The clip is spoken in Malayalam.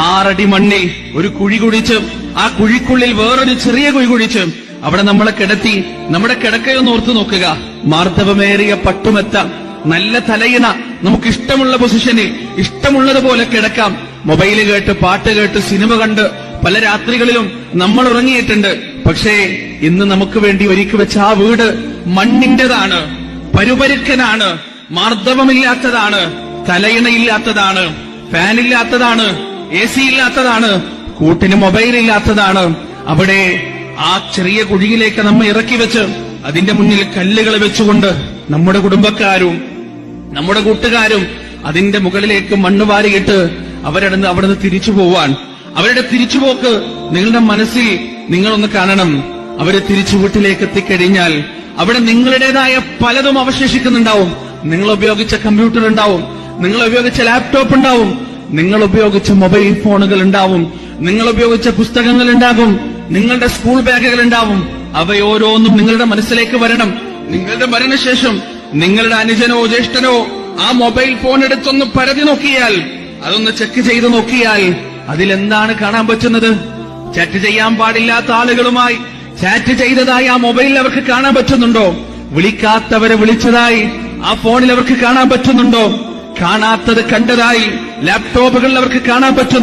ആറടി മണ്ണിൽ ഒരു കുഴി കുഴിച്ച് ആ കുഴിക്കുള്ളിൽ വേറൊരു ചെറിയ കുഴി കുഴിച്ച് അവിടെ നമ്മളെ കിടത്തി നമ്മുടെ കിടക്കയൊന്ന് ഓർത്തു നോക്കുക. മാർദ്ദവമേറിയ പട്ടുമെത്ത നല്ല തലയിണ നമുക്ക് ഇഷ്ടമുള്ള പൊസിഷനിൽ ഇഷ്ടമുള്ളതുപോലെ കിടക്കാം. മൊബൈൽ കേട്ട് പാട്ട് കേട്ട് സിനിമ കണ്ട് പല രാത്രികളിലും നമ്മൾ ഉറങ്ങിയിട്ടുണ്ട്. പക്ഷേ ഇന്ന് നമുക്ക് വേണ്ടി ഒരുക്കി വെച്ച ആ വീട് മണ്ണിന്റേതാണ് പരുപരുക്കനാണ് മാർദ്ദവമില്ലാത്തതാണ് തലയിണയില്ലാത്തതാണ് ഫാനില്ലാത്തതാണ് എ സി ഇല്ലാത്തതാണ് കൂട്ടിന് മൊബൈൽ ഇല്ലാത്തതാണ്. അവിടെ ആ ചെറിയ കുഴിയിലേക്ക് നമ്മെ ഇറക്കി വെച്ച് അതിന്റെ മുന്നിൽ കല്ലുകൾ വെച്ചുകൊണ്ട് നമ്മുടെ കുടുംബക്കാരും നമ്മുടെ കൂട്ടുകാരും അതിന്റെ മുകളിലേക്ക് മണ്ണ് വാരിയിട്ട് അവരടുന്ന് അവിടുന്ന് തിരിച്ചു പോവാൻ. അവരുടെ തിരിച്ചുപോക്ക് നിങ്ങളുടെ മനസ്സിൽ നിങ്ങളൊന്ന് കാണണം. അവരെ തിരിച്ചു വീട്ടിലേക്ക് എത്തിക്കഴിഞ്ഞാൽ അവിടെ നിങ്ങളുടേതായ പലതും അവശേഷിക്കുന്നുണ്ടാവും. നിങ്ങൾ ഉപയോഗിച്ച കമ്പ്യൂട്ടർ ഉണ്ടാവും. നിങ്ങൾ ഉപയോഗിച്ച ലാപ്ടോപ്പ് ഉണ്ടാവും. നിങ്ങൾ ഉപയോഗിച്ച മൊബൈൽ ഫോണുകൾ ഉണ്ടാവും നിങ്ങൾ ഉപയോഗിച്ച പുസ്തകങ്ങൾ ഉണ്ടാകും നിങ്ങളുടെ സ്കൂൾ ബാഗുകൾ ഉണ്ടാവും അവയോരോന്നും നിങ്ങളുടെ മനസ്സിലേക്ക് വരണം. നിങ്ങളുടെ മരണശേഷം നിങ്ങളുടെ അനുജനോ ജ്യേഷ്ഠനോ ആ മൊബൈൽ ഫോൺ എടുത്തൊന്ന് പരതി നോക്കിയാൽ അതൊന്ന് ചെക്ക് ചെയ്ത് നോക്കിയാൽ അതിലെന്താണ് കാണാൻ പറ്റുന്നത്? ചാറ്റ് ചെയ്യാൻ പാടില്ലാത്ത ആളുകളുമായി ചാറ്റ് ചെയ്തതായി ആ മൊബൈലിൽ അവർക്ക് കാണാൻ പറ്റുന്നുണ്ടോ? വിളിക്കാത്തവരെ വിളിച്ചതായി ആ ഫോണിൽ അവർക്ക് കാണാൻ പറ്റുന്നുണ്ടോ? കാണാത്തത് കണ്ടതായി ലാപ്ടോപ്പുകളിൽ അവർക്ക് കാണാൻ പറ്റുന്നു.